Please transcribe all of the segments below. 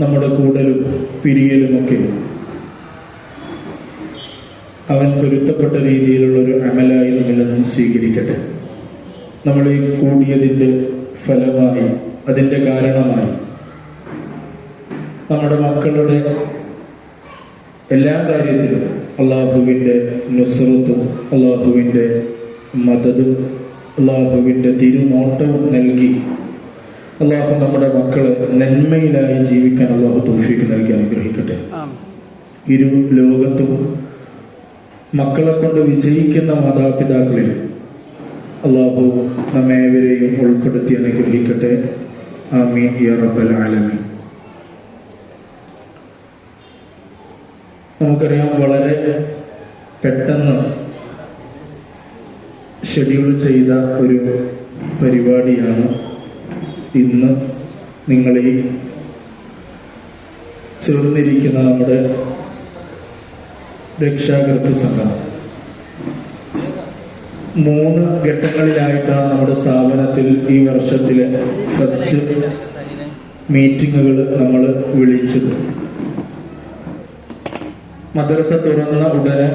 നമ്മുടെ കൂടലും പിരിയലുമൊക്കെ അവൻ പൊരുത്തപ്പെട്ട രീതിയിലുള്ള ഒരു അമലായി നമ്മിൽ സ്വീകരിക്കട്ടെ. നമ്മൾ ഈ കൂടിയതിന്റെ ഫലമായി അതിന്റെ കാരണമായി നമ്മുടെ മക്കളുടെ എല്ലാ കാര്യത്തിലും അള്ളാഹുവിന്റെ നുസ്രത്തും അള്ളാഹുവിന്റെ മദതും അള്ളാഹുവിന്റെ തിരുനോട്ടവും നൽകി. അള്ളാഹു നമ്മുടെ മക്കളെ നന്മയിലായി ജീവിക്കാൻ അള്ളാഹു തോഫിക്ക് നൽകി അനുഗ്രഹിക്കട്ടെ. ഇരു ലോകത്തും മക്കളെ കൊണ്ട് വിജയിക്കുന്ന മാതാപിതാക്കളിൽ അള്ളാഹു നമ്മേവരെയും ഉൾപ്പെടുത്തി അനുഗ്രഹിക്കട്ടെ. ആമീൻ. യാ റബ്ബൽ ആലമീൻ. നമുക്കറിയാം വളരെ പെട്ടെന്ന് ഷെഡ്യൂൾ ചെയ്ത ഒരു പരിപാടിയാണ് ഇന്ന് നിങ്ങളെ ചേർന്നിരിക്കുന്ന നമ്മുടെ രക്ഷാകർത്തൃ സംഘം. മൂന്ന് ഘട്ടങ്ങളിലായിട്ടാണ് നമ്മുടെ സ്ഥാപനത്തിൽ ഈ വർഷത്തിലെ ഫസ്റ്റ് മീറ്റിങ്ങുകൾ നമ്മൾ വിളിച്ചത്. മദ്രസ തുറന്ന ഉടനെ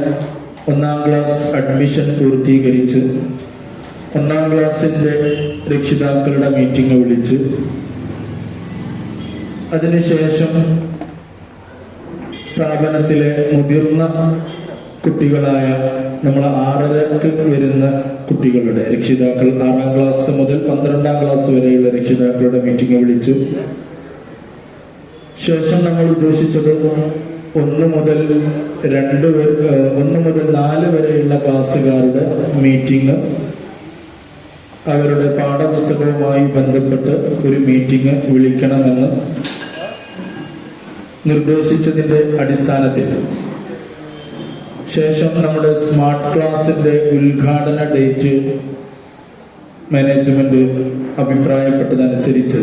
ഒന്നാം ക്ലാസ് അഡ്മിഷൻ പൂർത്തീകരിച്ച് ഒന്നാം ക്ലാസ്സിന്റെ രക്ഷിതാക്കളുടെ മീറ്റിംഗ് വിളിച്ച് അതിനുശേഷം സ്ഥാപനത്തിലെ മുതിർന്ന കുട്ടികളായ നമ്മൾ ആറരക്ക് വരുന്ന കുട്ടികളുടെ രക്ഷിതാക്കൾ ആറാം ക്ലാസ് മുതൽ പന്ത്രണ്ടാം ക്ലാസ് വരെയുള്ള രക്ഷിതാക്കളുടെ മീറ്റിംഗ് വിളിച്ചു. ശേഷം നമ്മൾ ഉദ്ദേശിച്ചത് ഒന്ന് മുതൽ രണ്ട് ഒന്ന് മുതൽ നാല് വരെയുള്ള ക്ലാസ്സുകാരുടെ മീറ്റിംഗ്. അവരുടെ പാഠപുസ്തകവുമായി ബന്ധപ്പെട്ട് ഒരു മീറ്റിംഗ് വിളിക്കണമെന്ന് നിർദ്ദേശിച്ചതിന്റെ അടിസ്ഥാനത്തിൽ. ശേഷം നമ്മുടെ സ്മാർട്ട് ക്ലാസിന്റെ ഉദ്ഘാടന ഡേറ്റ് മാനേജ്മെന്റ് അഭിപ്രായപ്പെട്ടതനുസരിച്ച്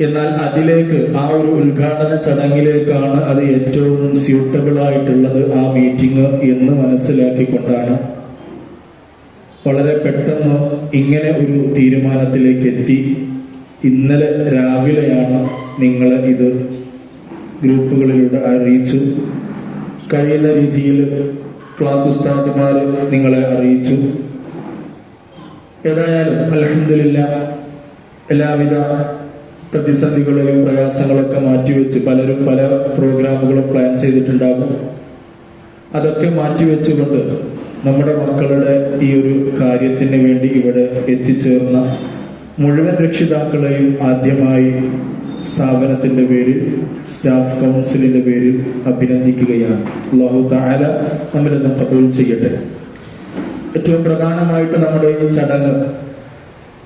എന്നാൽ അതിലേക്ക് ആ ഒരു ഉദ്ഘാടന ചടങ്ങിലേക്കാണ് അത് ഏറ്റവും സ്യൂട്ടബിൾ ആയിട്ടുള്ളത് ആ മീറ്റിംഗ് എന്ന് മനസ്സിലാക്കിക്കൊണ്ടാണ്. വളരെ പെട്ടെന്ന് ഇങ്ങനെ ഒരു തീരുമാനത്തിലേക്ക് എത്തി. ഇന്നലെ രാവിലെയാണ് നിങ്ങൾ ഇത് ഗ്രൂപ്പുകളിലൂടെ അറിയിച്ചു. കഴിയുന്ന രീതിയിൽ ക്ലാസ് ഉസ്താദുമാർ നിങ്ങളെ അറിയിച്ചു. ഏതായാലും അലഹമില്ല എല്ലാവിധ പ്രതിസന്ധികളെയും പ്രയാസങ്ങളൊക്കെ മാറ്റിവെച്ച് പലരും പല പ്രോഗ്രാമുകളും പ്ലാൻ ചെയ്തിട്ടുണ്ടാകും. അതൊക്കെ മാറ്റിവെച്ചുകൊണ്ട് നമ്മുടെ മക്കളുടെ ഈ ഒരു കാര്യത്തിന് വേണ്ടി ഇവിടെ എത്തിച്ചേർന്ന മുഴുവൻ രക്ഷിതാക്കളെയും ആദ്യമായി സ്ഥാപനത്തിന്റെ പേരിൽ സ്റ്റാഫ് കൗൺസിലിന്റെ പേരിൽ അഭിനന്ദിക്കുകയാണ്. അള്ളാഹു താല നമ്മളിന്ന് കബൂൽ ചെയ്യട്ടെ. ഏറ്റവും പ്രധാനമായിട്ട് നമ്മുടെ ഈ ചടങ്ങ്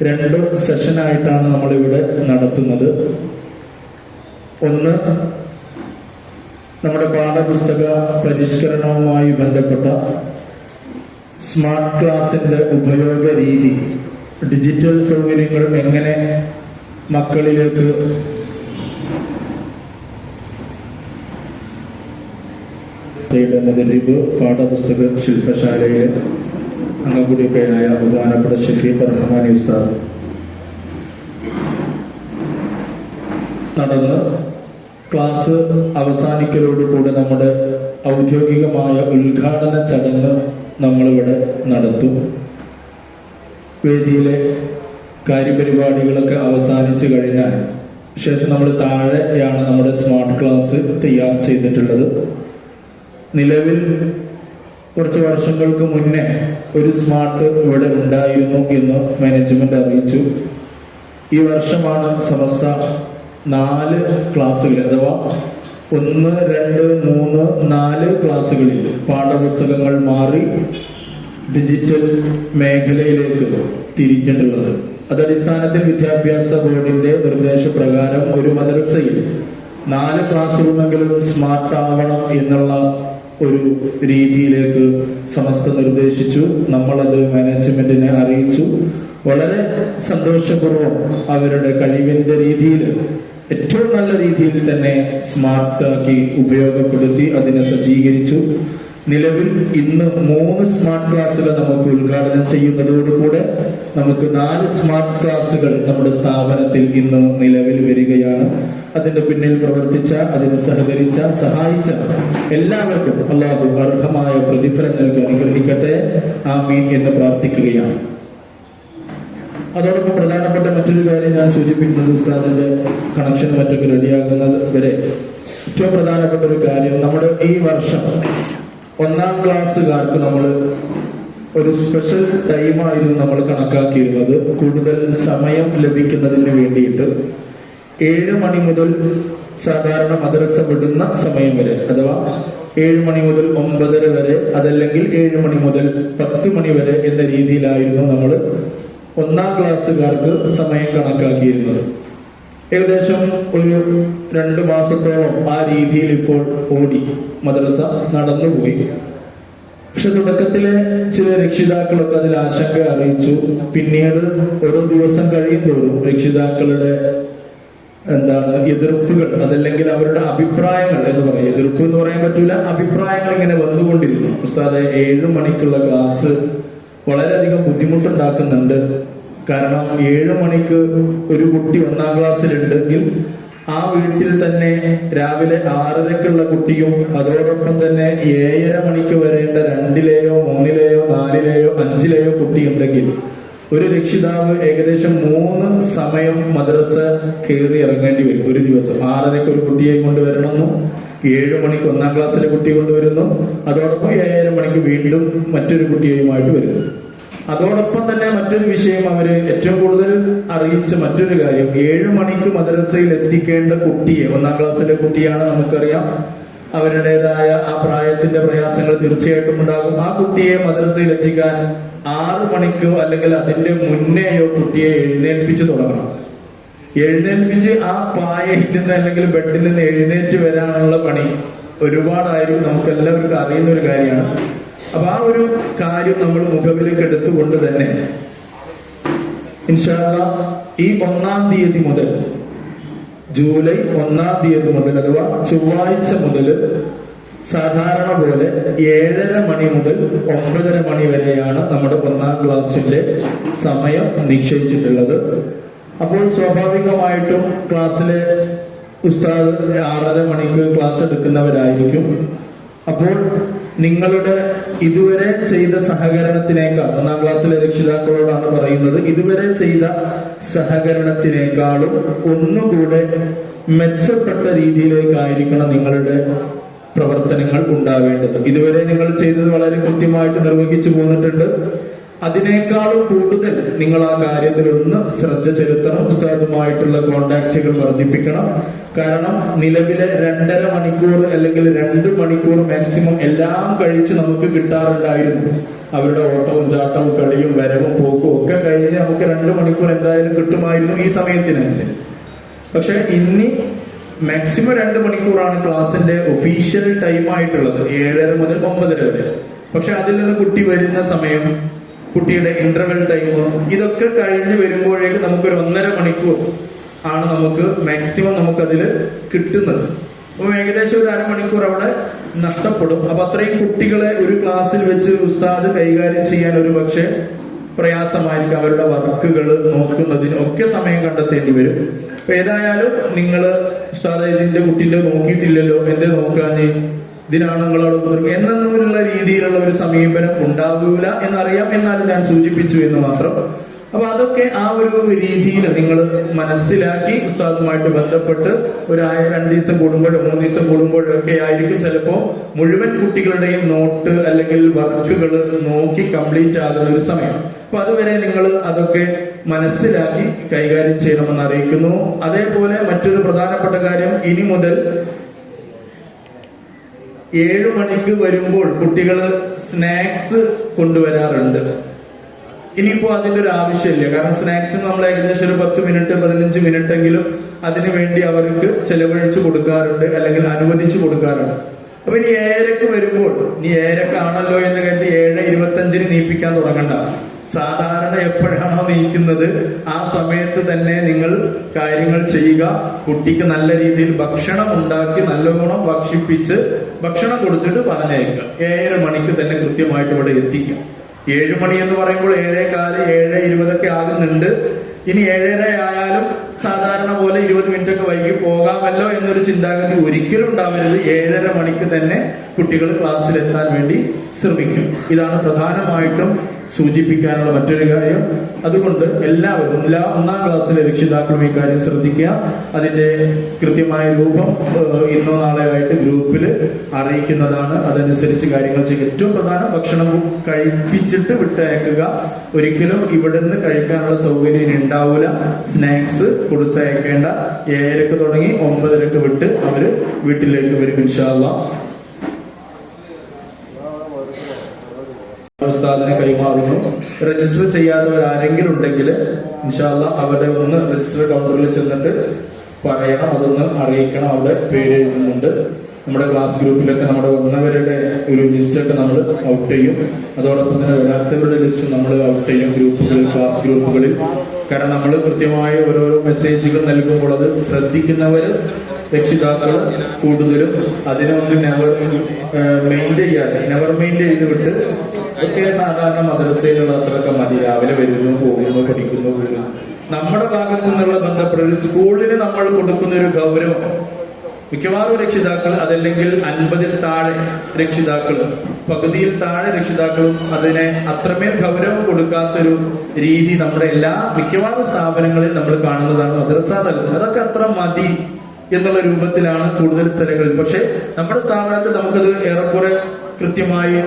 രണ്ട് സെഷനായിട്ടാണ് നമ്മളിവിടെ നടത്തുന്നത്. ഒന്ന് നമ്മുടെ പാഠപുസ്തക പരിഷ്കരണവുമായി ബന്ധപ്പെട്ട സ്മാർട്ട് ക്ലാസിന്റെ ഉപയോഗ രീതി ഡിജിറ്റൽ സൗകര്യങ്ങൾ എങ്ങനെ മക്കളിലേക്ക് മുതലിബ് പാഠപുസ്തക ശില്പശാലയിലെ അംഗംകൂടിയൊക്കെയായ ബഹുമാനപ്പെട്ട ഷഫീഖ് റഹ്മാനി ഉസ്താദ്. നടന്ന് ക്ലാസ് അവസാനിക്കലോടുകൂടി നമ്മുടെ ഔദ്യോഗികമായ ഉദ്ഘാടന ചടങ്ങ് നമ്മളിവിടെ നടത്തും. വേദിയിലെ കാര്യപരിപാടികളൊക്കെ അവസാനിച്ചു കഴിഞ്ഞാൽ ശേഷം നമ്മൾ താഴെയാണ് നമ്മുടെ സ്മാർട്ട് ക്ലാസ് തയ്യാർ ചെയ്തിട്ടുള്ളത്. നിലവിൽ കുറച്ച് വർഷങ്ങൾക്ക് മുന്നേ ഒരു സ്മാർട്ട് ഇവിടെ ഉണ്ടായിരുന്നു എന്ന് മാനേജ്മെന്റ് അറിയിച്ചു. ഈ വർഷമാണ് സമസ്ത നാല് ക്ലാസ്സുകൾ അഥവാ ഒന്ന് രണ്ട് മൂന്ന് നാല് ക്ലാസ്സുകളിൽ പാഠപുസ്തകങ്ങൾ മാറി ഡിജിറ്റൽ മേഖലയിലേക്ക് തിരിച്ചിട്ടുള്ളത് അതടിസ്ഥാനത്തിൽ വിദ്യാഭ്യാസ ബോർഡിന്റെ നിർദ്ദേശപ്രകാരം ഒരു മദ്രസയിൽ നാല് ക്ലാസ് റൂമെങ്കിലും സ്മാർട്ട് ആവണം എന്നുള്ള ഒരു രീതിയിലേക്ക് സമസ്ത നിർദ്ദേശിച്ചു. നമ്മളത് മാനേജ്മെന്റിനെ അറിയിച്ചു. വളരെ സന്തോഷപൂർവം അവരുടെ കഴിവിന്റെ രീതിയിൽ ഏറ്റവും നല്ല രീതിയിൽ തന്നെ സ്മാർട്ട് ആക്കി ഉപയോഗപ്പെടുത്തി അതിനെ സജ്ജീകരിച്ചു. നിലവിൽ ഇന്ന് മൂന്ന് സ്മാർട്ട് ക്ലാസ്സുകൾ നമുക്ക് ഉദ്ഘാടനം ചെയ്യുന്നതോടുകൂടെ നമുക്ക് നാല് സ്മാർട്ട് ക്ലാസ്സുകൾ നമ്മുടെ സ്ഥാപനത്തിൽ ഇന്ന് നിലവിൽ വരികയാണ്. അതിന്റെ പിന്നിൽ പ്രവർത്തിച്ച അതിന് സഹകരിച്ച സഹായിച്ച എല്ലാവർക്കും അള്ളാഹു അർഹമായ പ്രതിഫലം നൽകി അനുഗ്രഹിക്കട്ടെ. ആമീൻ എന്ന് പ്രാർത്ഥിക്കുകയാണ്. അതോടൊപ്പം പ്രധാനപ്പെട്ട മറ്റൊരു കാര്യം ഞാൻ സൂചിപ്പിക്കുന്നത് ഉസ്താദിന്റെ കണക്ഷൻ മറ്റൊക്കെ റെഡിയാകുന്നത് വരെ. ഏറ്റവും പ്രധാനപ്പെട്ട ഒരു കാര്യം നമ്മുടെ ഈ വർഷം ഒന്നാം ക്ലാസ്സുകാർക്ക് നമ്മൾ ഒരു സ്പെഷ്യൽ ടൈമായിരുന്നു നമ്മൾ കണക്കാക്കിയിരുന്നത്. കൂടുതൽ സമയം ലഭിക്കുന്നതിന് വേണ്ടിയിട്ട് ഏഴ് മണി മുതൽ സാധാരണ മദ്രസ വിടുന്ന സമയം വരെ അഥവാ ഏഴ് മണി മുതൽ ഒമ്പതര വരെ അതല്ലെങ്കിൽ ഏഴ് മണി മുതൽ പത്ത് മണി വരെ എന്ന രീതിയിലായിരുന്നു നമ്മൾ ഒന്നാം ക്ലാസ്സുകാർക്ക് സമയം കണക്കാക്കിയിരുന്നത്. ഏകദേശം ഒരു രണ്ട് മാസത്തോളം ആ രീതിയിൽ ഇപ്പോൾ ഓടി മദ്രസ നടന്നുപോയി. പക്ഷെ തുടക്കത്തിലെ ചില രക്ഷിതാക്കളൊക്കെ അതിൽ ആശങ്ക അറിയിച്ചു. പിന്നീട് ഓരോ ദിവസം കഴിയും തോറും രക്ഷിതാക്കളുടെ എന്താണ് എതിർപ്പുകൾ അതല്ലെങ്കിൽ അവരുടെ അഭിപ്രായങ്ങൾ എന്ന് പറയും. എതിർപ്പ് എന്ന് പറയാൻ പറ്റൂല അഭിപ്രായങ്ങൾ ഇങ്ങനെ വന്നുകൊണ്ടിരുന്നു ഉസ്താദ് ഏഴ് മണിക്കുള്ള ക്ലാസ് വളരെയധികം ബുദ്ധിമുട്ടുണ്ടാക്കുന്നുണ്ട്. കാരണം ഏഴു മണിക്ക് ഒരു കുട്ടി ഒന്നാം ക്ലാസ്സിലുണ്ടെങ്കിൽ ആ വീട്ടിൽ തന്നെ രാവിലെ ആറരക്കുള്ള കുട്ടിയും അതോടൊപ്പം തന്നെ ഏഴര മണിക്ക് വരേണ്ട രണ്ടിലെയോ മൂന്നിലെയോ നാലിലെയോ അഞ്ചിലെയോ കുട്ടി ഉണ്ടെങ്കിൽ ഒരു രക്ഷിതാവ് ഏകദേശം മൂന്ന് സമയം മദ്രസ കയറി ഇറങ്ങേണ്ടി വരും. ഒരു ദിവസം. ആറരയ്ക്ക് ഒരു കുട്ടിയെ കൊണ്ടുവരണമെന്നും ഏഴ് മണിക്ക് ഒന്നാം ക്ലാസ്സിലെ കുട്ടിയെ കൊണ്ടുവരുന്നു. അതോടൊപ്പം ഏഴര മണിക്ക് വീണ്ടും മറ്റൊരു കുട്ടിയുമായിട്ട് വരുന്നു അതോടൊപ്പം തന്നെ മറ്റൊരു വിഷയം അവർ ഏറ്റവും കൂടുതൽ അറിയിച്ച മറ്റൊരു കാര്യം. ഏഴ് മണിക്ക് മദ്രസയിൽ എത്തിക്കേണ്ട കുട്ടിയെ ഒന്നാം ക്ലാസ്സിലെ കുട്ടിയാണ് നമുക്കറിയാം. അവരുടേതായ ആ പ്രായത്തിന്റെ പ്രയാസങ്ങൾ തീർച്ചയായിട്ടും ഉണ്ടാകും. ആ കുട്ടിയെ മദ്രസയിൽ എത്തിക്കാൻ ആറു മണിക്കോ അല്ലെങ്കിൽ അതിന്റെ മുന്നേയോ കുട്ടിയെ എഴുന്നേൽപ്പിച്ച് തുടങ്ങണം. എഴുന്നേൽപ്പിച്ച് ആ പായയിൽ നിന്ന് അല്ലെങ്കിൽ ബെഡിൽ നിന്ന് എഴുന്നേറ്റ് വരാനുള്ള പണി ഒരുപാടായിരുന്നു നമുക്ക് എല്ലാവർക്കും അറിയുന്ന ഒരു കാര്യമാണ്. അപ്പൊ ആ ഒരു കാര്യം നമ്മൾ മുഖവിലേക്ക് എടുത്തുകൊണ്ട് തന്നെ ഇൻഷാല്ല ഈ ഒന്നാം തീയതി മുതൽ ജൂലൈ ഒന്നാം തീയതി മുതൽ അഥവാ ചൊവ്വാഴ്ച മുതൽ സാധാരണ പോലെ ഏഴര മണി മുതൽ ഒമ്പതര മണി വരെയാണ് നമ്മുടെ ഒന്നാം ക്ലാസ്സിന്റെ സമയം നിശ്ചയിച്ചിട്ടുള്ളത്. അപ്പോൾ സ്വാഭാവികമായിട്ടും ക്ലാസ്സിലെ ഉസ്താദ് ആറര മണിക്ക് ക്ലാസ് എടുക്കുന്നവരായിരിക്കും. അപ്പോൾ നിങ്ങളുടെ ഇതുവരെ ചെയ്ത സഹകരണത്തിനേക്കാൾ ഒന്നാം ക്ലാസ്സിലെ രക്ഷിതാക്കളോടാണ് പറയുന്നത്. ഇതുവരെ ചെയ്ത സഹകരണത്തിനേക്കാളും ഒന്നുകൂടെ മെച്ചപ്പെട്ട രീതിയിലേക്കായിരിക്കണം നിങ്ങളുടെ പ്രവർത്തനങ്ങൾ ഉണ്ടാവേണ്ടത്. ഇതുവരെ നിങ്ങൾ ചെയ്തത് വളരെ കൃത്യമായിട്ട് നിർവഹിച്ചു പോന്നിട്ടുണ്ട്. അതിനേക്കാളും കൂടുതൽ നിങ്ങൾ ആ കാര്യത്തിൽ ഒന്ന് ശ്രദ്ധ ചെലുത്തണം ഉസ്താദുമായിട്ടുള്ള കോണ്ടാക്റ്റുകൾ വർദ്ധിപ്പിക്കണം. കാരണം നിലവിലെ രണ്ടര മണിക്കൂർ അല്ലെങ്കിൽ രണ്ട് മണിക്കൂർ മാക്സിമം എല്ലാം കഴിച്ച് നമുക്ക് കിട്ടാറുണ്ടായിരുന്നു. അവരുടെ ഓട്ടവും ചാട്ടവും കളിയും വരവും പോക്കും ഒക്കെ കഴിഞ്ഞ് നമുക്ക് രണ്ട് മണിക്കൂർ എന്തായാലും കിട്ടുമായിരുന്നു ഈ സമയത്തിനനുസരിച്ച്. പക്ഷെ ഇനി മാക്സിമം രണ്ട് മണിക്കൂറാണ് ക്ലാസിന്റെ ഒഫീഷ്യൽ ടൈം ആയിട്ടുള്ളത് ഏഴര മുതൽ ഒമ്പതര വരെ. പക്ഷെ അതിൽ നിന്ന് കുട്ടി വരുന്ന സമയം കുട്ടിയുടെ ഇന്റർവെൽ ടൈം ഇതൊക്കെ കഴിഞ്ഞ് വരുമ്പോഴേക്ക് നമുക്കൊരു ഒന്നര മണിക്കൂർ ആണ് നമുക്ക് മാക്സിമം നമുക്കതിൽ കിട്ടുന്നത്. അപ്പം ഏകദേശം ഒരു അരമണിക്കൂർ അവിടെ നഷ്ടപ്പെടും. അപ്പൊ അത്രയും കുട്ടികളെ ഒരു ക്ലാസ്സിൽ വെച്ച് ഉസ്താദ് കൈകാര്യം ചെയ്യാൻ ഒരു പക്ഷേ പ്രയാസമായിരിക്കും അവരുടെ വർക്കുകൾ നോക്കുന്നതിന് ഒക്കെ സമയം കണ്ടെത്തേണ്ടി വരും. അപ്പൊ ഏതായാലും നിങ്ങൾ ഉസ്താദ് ഇതിന്റെ കുട്ടിന്റെ നോക്കിയിട്ടില്ലല്ലോ എന്റെ നോക്കാഞ്ഞ് ഇതിനാണ് നിങ്ങളോട് എന്നൊന്നുമുള്ള രീതിയിലുള്ള ഒരു സമീപനം ഉണ്ടാകൂല എന്നറിയാം എന്നാൽ ഞാൻ സൂചിപ്പിച്ചു എന്ന് മാത്രം. അപ്പൊ അതൊക്കെ ആ ഒരു രീതിയിൽ നിങ്ങൾ മനസ്സിലാക്കി ഉസ്താദുമായിട്ട് ബന്ധപ്പെട്ട് ഒരു ആയ രണ്ട് ദിവസം കൂടുമ്പോഴോ മൂന്ന് ദിവസം കൂടുമ്പോഴോ ഒക്കെ ആയിരിക്കും ചിലപ്പോ മുഴുവൻ കുട്ടികളുടെയും നോട്ട് അല്ലെങ്കിൽ വർക്കുകൾ നോക്കി കംപ്ലീറ്റ് ആകുന്ന ഒരു സമയം. അപ്പൊ അതുവരെ നിങ്ങൾ അതൊക്കെ മനസ്സിലാക്കി കൈകാര്യം ചെയ്യണമെന്ന് അറിയിക്കുന്നു. അതേപോലെ മറ്റൊരു പ്രധാനപ്പെട്ട കാര്യം ഇനി മുതൽ ഏഴു മണിക്ക് വരുമ്പോൾ കുട്ടികൾ സ്നാക്സ് കൊണ്ടുവരാറുണ്ട്. ഇനിയിപ്പോ അതിന്റെ ഒരു ആവശ്യമില്ല. കാരണം സ്നാക്സ് നമ്മൾ ഏകദേശം ഒരു പത്ത് മിനിറ്റ് പതിനഞ്ച് മിനിറ്റ് എങ്കിലും അതിനു വേണ്ടി അവർക്ക് ചെലവഴിച്ചു കൊടുക്കാറുണ്ട് അല്ലെങ്കിൽ അനുവദിച്ചു കൊടുക്കാറുണ്ട്. അപ്പൊ ഇനി ഏഴരക്ക് വരുമ്പോൾ ഇനി ഏഴരക്കാണല്ലോ എന്ന് കരുതി ഏഴ് ഇരുപത്തഞ്ചിന് നീപ്പിക്കാൻ തുടങ്ങണ്ട. സാധാരണ എപ്പോഴാണോ നീക്കുന്നത് ആ സമയത്ത് തന്നെ നിങ്ങൾ കാര്യങ്ങൾ ചെയ്യുക. കുട്ടിക്ക് നല്ല രീതിയിൽ ഭക്ഷണം ഉണ്ടാക്കി നല്ലോണം ഭക്ഷിപ്പിച്ച് ഭക്ഷണം കൊടുത്തിട്ട് പറഞ്ഞേക്കുക. ഏഴര മണിക്ക് തന്നെ കൃത്യമായിട്ട് ഇവിടെ എത്തിക്കുക. ഏഴ് മണി എന്ന് പറയുമ്പോൾ ഏഴേ കാൽ ഏഴ് ഇരുപതൊക്കെ ആകുന്നുണ്ട്. ഇനി ഏഴര ആയാലും സാധാരണ പോലെ ഇരുപത് മിനിറ്റ് ഒക്കെ വൈകി പോകാമല്ലോ എന്നൊരു ചിന്താഗതി ഒരിക്കലും ഉണ്ടാവരുത്. ഏഴര മണിക്ക് തന്നെ കുട്ടികൾ ക്ലാസ്സിലെത്താൻ വേണ്ടി ശ്രമിക്കും. ഇതാണ് പ്രധാനമായിട്ടും സൂചിപ്പിക്കാനുള്ള മറ്റൊരു കാര്യം. അതുകൊണ്ട് എല്ലാവരും എല്ലാ ഒന്നാം ക്ലാസ്സിലെ രക്ഷിതാക്കളും ഈ കാര്യം ശ്രദ്ധിക്കുക. അതിന്റെ കൃത്യമായ രൂപം ഇന്നോ നാളെയോ ആയിട്ട് ഗ്രൂപ്പിൽ അറിയിക്കുന്നതാണ്. അതനുസരിച്ച് കാര്യങ്ങൾ ചെയ്യുക. ഏറ്റവും പ്രധാനം ഭക്ഷണം കഴിപ്പിച്ചിട്ട് വിട്ടയക്കുക. ഒരിക്കലും ഇവിടുന്ന് കഴിക്കാനുള്ള സൗകര്യം ഉണ്ടാവില്ല സ്നാക്സ് കൊടുത്തയക്കേണ്ട. ഏഴരക്ക് തുടങ്ങി ഒമ്പതരക്ക് വിട്ട് അവർ വീട്ടിലേക്ക് വരും ഇൻഷാല്ല ഉസ്താദിനെ കൈമാറുന്നു. രജിസ്റ്റർ ചെയ്യാത്തവർ ആരെങ്കിലും ഉണ്ടെങ്കിൽ ഇൻഷാല്ല അവരുടെ ഒന്ന് രജിസ്റ്റർ കൗണ്ടറിൽ ചെന്നിട്ട് പറയണം. അതൊന്ന് അറിയിക്കണം അവിടെ പേര് എഴുതുന്നുണ്ട്. നമ്മുടെ ക്ലാസ് ഗ്രൂപ്പിലൊക്കെ നമ്മുടെ വന്നവരുടെ ഒരു ലിസ്റ്റൊക്കെ നമ്മൾ ഔട്ട് ചെയ്യും. അതോടൊപ്പം തന്നെ വരാത്തവരുടെ ലിസ്റ്റ് നമ്മൾ ഔട്ട് ചെയ്യും ഗ്രൂപ്പുകളിൽ ക്ലാസ് ഗ്രൂപ്പുകളിൽ കാരണം നമ്മൾ കൃത്യമായ ഓരോരോ മെസ്സേജുകൾ നൽകുമ്പോൾ അത് ശ്രദ്ധിക്കുന്നവർ രക്ഷിതാക്കൾ കൂടുതലും അതിനെ ഒന്ന് നെവർ മെയിൻ ചെയ്യാതെ നെവർ മെയിൻ ചെയ്ത് വിട്ട് ഒക്കെ സാധാരണ മദ്രസയിലുള്ള അത്രയൊക്കെ മതി. രാവിലെ വരുന്നു പോകുന്നു പഠിക്കുന്നു വരുന്നു നമ്മുടെ ഭാഗത്തു നിന്നുള്ള ബന്ധപ്പെട്ട ഒരു സ്കൂളിന് നമ്മൾ കൊടുക്കുന്ന ഒരു ഗൗരവം. മിക്കവാറും രക്ഷിതാക്കൾ അതല്ലെങ്കിൽ അൻപതിൽ താഴെ രക്ഷിതാക്കൾ പകുതിയിൽ താഴെ രക്ഷിതാക്കളും അതിനെ അത്രമേൽ ഗൗരവം കൊടുക്കാത്തൊരു രീതി നമ്മുടെ എല്ലാ മിക്കവാറും സ്ഥാപനങ്ങളിൽ നമ്മൾ കാണുന്നതാണ് മദ്രസ തലത്തിൽ. അതൊക്കെ അത്ര മതി എന്നുള്ള രൂപത്തിലാണ് കൂടുതൽ സ്ഥലങ്ങളിൽ. പക്ഷെ നമ്മുടെ സ്ഥാപനത്തിൽ നമുക്കത് ഏറെക്കുറെ കൃത്യമായി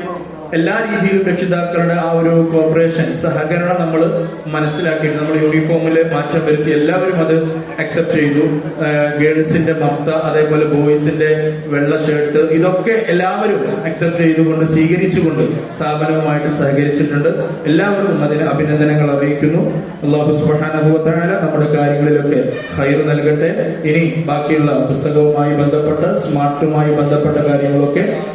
എല്ലാ രീതിയിലും രക്ഷിതാക്കളുടെ ആ ഒരു കോപ്പറേഷൻ സഹകരണം നമ്മൾ മനസ്സിലാക്കിയിട്ട് നമ്മൾ യൂണിഫോമിൽ മാറ്റം വരുത്തി എല്ലാവരും അത് അക്സെപ്റ്റ് ചെയ്തു. ഗേൾസിന്റെ മഫ്ത അതേപോലെ ബോയ്സിന്റെ വെള്ള ഷർട്ട് ഇതൊക്കെ എല്ലാവരും അക്സെപ്റ്റ് ചെയ്തുകൊണ്ട് സ്വീകരിച്ചുകൊണ്ട് സ്ഥാപനവുമായിട്ട് സഹകരിച്ചിട്ടുണ്ട്. എല്ലാവർക്കും അതിന് അഭിനന്ദനങ്ങൾ അറിയിക്കുന്നു. അള്ളാഹു സുബാനുഭവത്തായ നമ്മുടെ കാര്യങ്ങളിലൊക്കെ ഹൈർ നൽകട്ടെ. ഇനി ബാക്കിയുള്ള പുസ്തകവുമായി ബന്ധപ്പെട്ട സ്മാർട്ടുമായി ബന്ധപ്പെട്ട കാര്യങ്ങളൊക്കെ